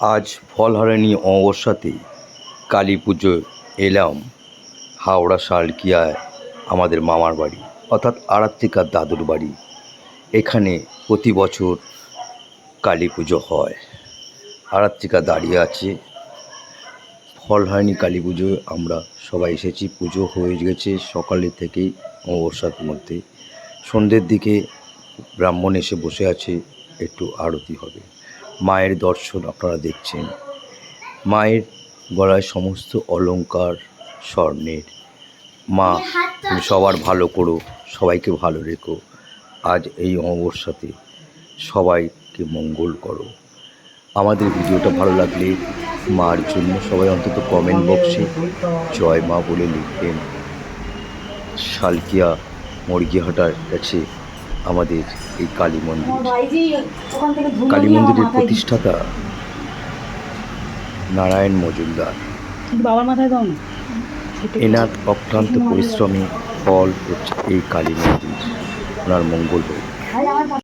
আজ ফলহারানি অমাবস্যাতে কালী পুজো এলাম হাওড়া শালকিয়ায় আমাদের মামার বাড়ি, অর্থাৎ আরাত্রিকার দাদুর বাড়ি। এখানে প্রতি বছর কালী পুজো হয়। আরাত্রিকা দাঁড়িয়ে আছে। ফলহারানি কালী পুজোয় আমরা সবাই এসেছি, পুজো হয়ে গেছে সকালে থেকেই অমাবস্যার মধ্যে। সন্ধ্যের দিকে ব্রাহ্মণ এসে বসে আছে, একটু আরতি হবে। মায়ের দর্শন আপনারা দেখছেন। মায়ের গলায় সমস্ত অলঙ্কার, স্বর্ণের। মা, তুমি সবার ভালো করো, সবাইকে ভালো রেখো। আজ এই অমাবস্যাতে সবাইকে মঙ্গল করো। আমাদের ভিডিওটা ভালো লাগলে মার জন্য সবাই অন্তত কমেন্ট বক্সে জয় মা বলে লিখবেন। শালকিয়া মুরগিহাটার কাছে আমাদের এই কালী মন্দির। কালী মন্দিরের প্রতিষ্ঠাতা নারায়ণ মজুমদার। কিন্তু বাবার মাথায় দাও না। এনার অক্লান্ত পরিশ্রমে ফল হচ্ছে এই কালী মন্দির। ওনার মঙ্গল হোক।